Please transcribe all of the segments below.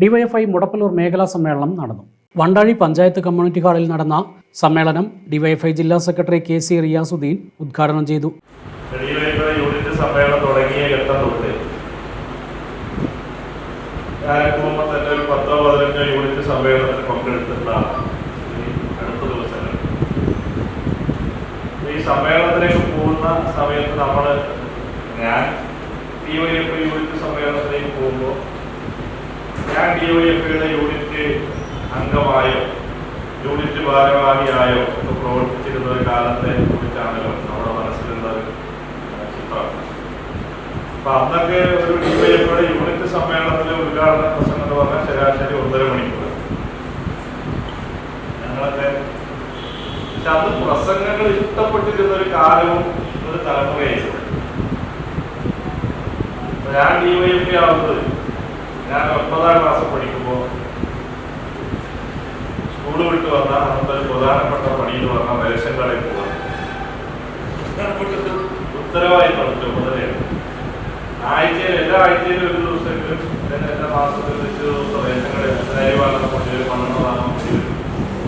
DYFI Mudappallur മേഖലാ സമ്മേളനം നടന്നു. വണ്ടാഴി പഞ്ചായത്ത് കമ്മ്യൂണിറ്റി ഹാളിൽ നടന്ന സമ്മേളനം ഡിവൈഎഫ്ഐ ജില്ലാ സെക്രട്ടറി കെ സി റിയാസുദ്ദീൻ ഉദ്ഘാടനം ചെയ്തു. ഒരു ഈ ഈ സമ്മേളനത്തിലേക്ക് പോകുന്ന സമയത്ത് നമ്മൾ ഞാൻ ഡിവൈഎഫ്ഐ യൂണിറ്റ് സമ്മേളനത്തിലേക്ക് പോകുമ്പോൾ ഞാൻ ഡിവൈഎഫ്ഐയുടെ യൂണിറ്റ് അംഗമായോ യൂണിറ്റ് ഭാരവാഹിയായോ ഒക്കെ പ്രവർത്തിച്ചിരുന്ന ഒരു കാലത്തെ കുറിച്ചാണല്ലോ നമ്മുടെ മനസ്സിലുള്ള ചിത്രം. അപ്പൊ അന്നൊക്കെ ഒരു ഡിവൈഎഫ്ഐയുടെ യൂണിറ്റ് സമ്മേളനത്തിലെ ഉദ്ഘാടന പ്രസംഗം എന്ന് പറഞ്ഞാൽ ശരാശരി ഒന്നര മണിക്കൂർ. ഞങ്ങളൊക്കെ പക്ഷെ അന്ന് പ്രസംഗങ്ങൾ ഇഷ്ടപ്പെട്ടിരുന്ന ഒരു കാലവും ഒരു തലമുറയായിരുന്നു ഡി വൈ എഫ് ആവുന്നത് ഞാൻ ഒമ്പതാം ക്ലാസ് പഠിക്കുമ്പോൾ സ്കൂൾ വിട്ട് വന്ന അന്നത്തെ ഒരു പ്രധാനപ്പെട്ട പണിയിൽ പറഞ്ഞാൽ റേഷൻ കടയിൽ പോകാം ഉത്തരവാദിത്തം ചുമതലയാണ് ആഴ്ചയിൽ എല്ലാ ആഴ്ചയിലും ഒരു ദിവസമെങ്കിലും എല്ലാ മാസത്തിൽ വെച്ച് റേഷൻ കടയിൽ വാങ്ങാൻ കൊണ്ടി വരും പന്ത്രണ്ട് വാങ്ങാൻ കൊണ്ടി വരും.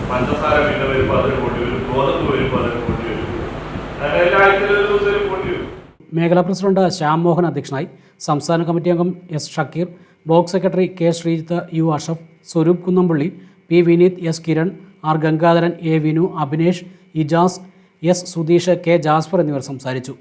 പഞ്ചസാര പിന്നെ വരും അതിന് കൊണ്ടി വരും ഗോതമ്പ് വരും അതിന് കൊണ്ടി വരും. അങ്ങനെ എല്ലാ ആഴ്ചയിലും ഒരു ദിവസം മേഖലാ പ്രസിഡന്റ് ശ്യാം മോഹൻ അധ്യക്ഷനായി സംസ്ഥാന കമ്മിറ്റി അംഗം S Shakeer block secretary K Sreejith U Ashaf Swaroop Kunnampally P Vineeth S Kiran R Gangadharan A Vinu Abhinesh Ijas S Sudheesh K Jasper എന്നിവർ സംസാരിച്ചു.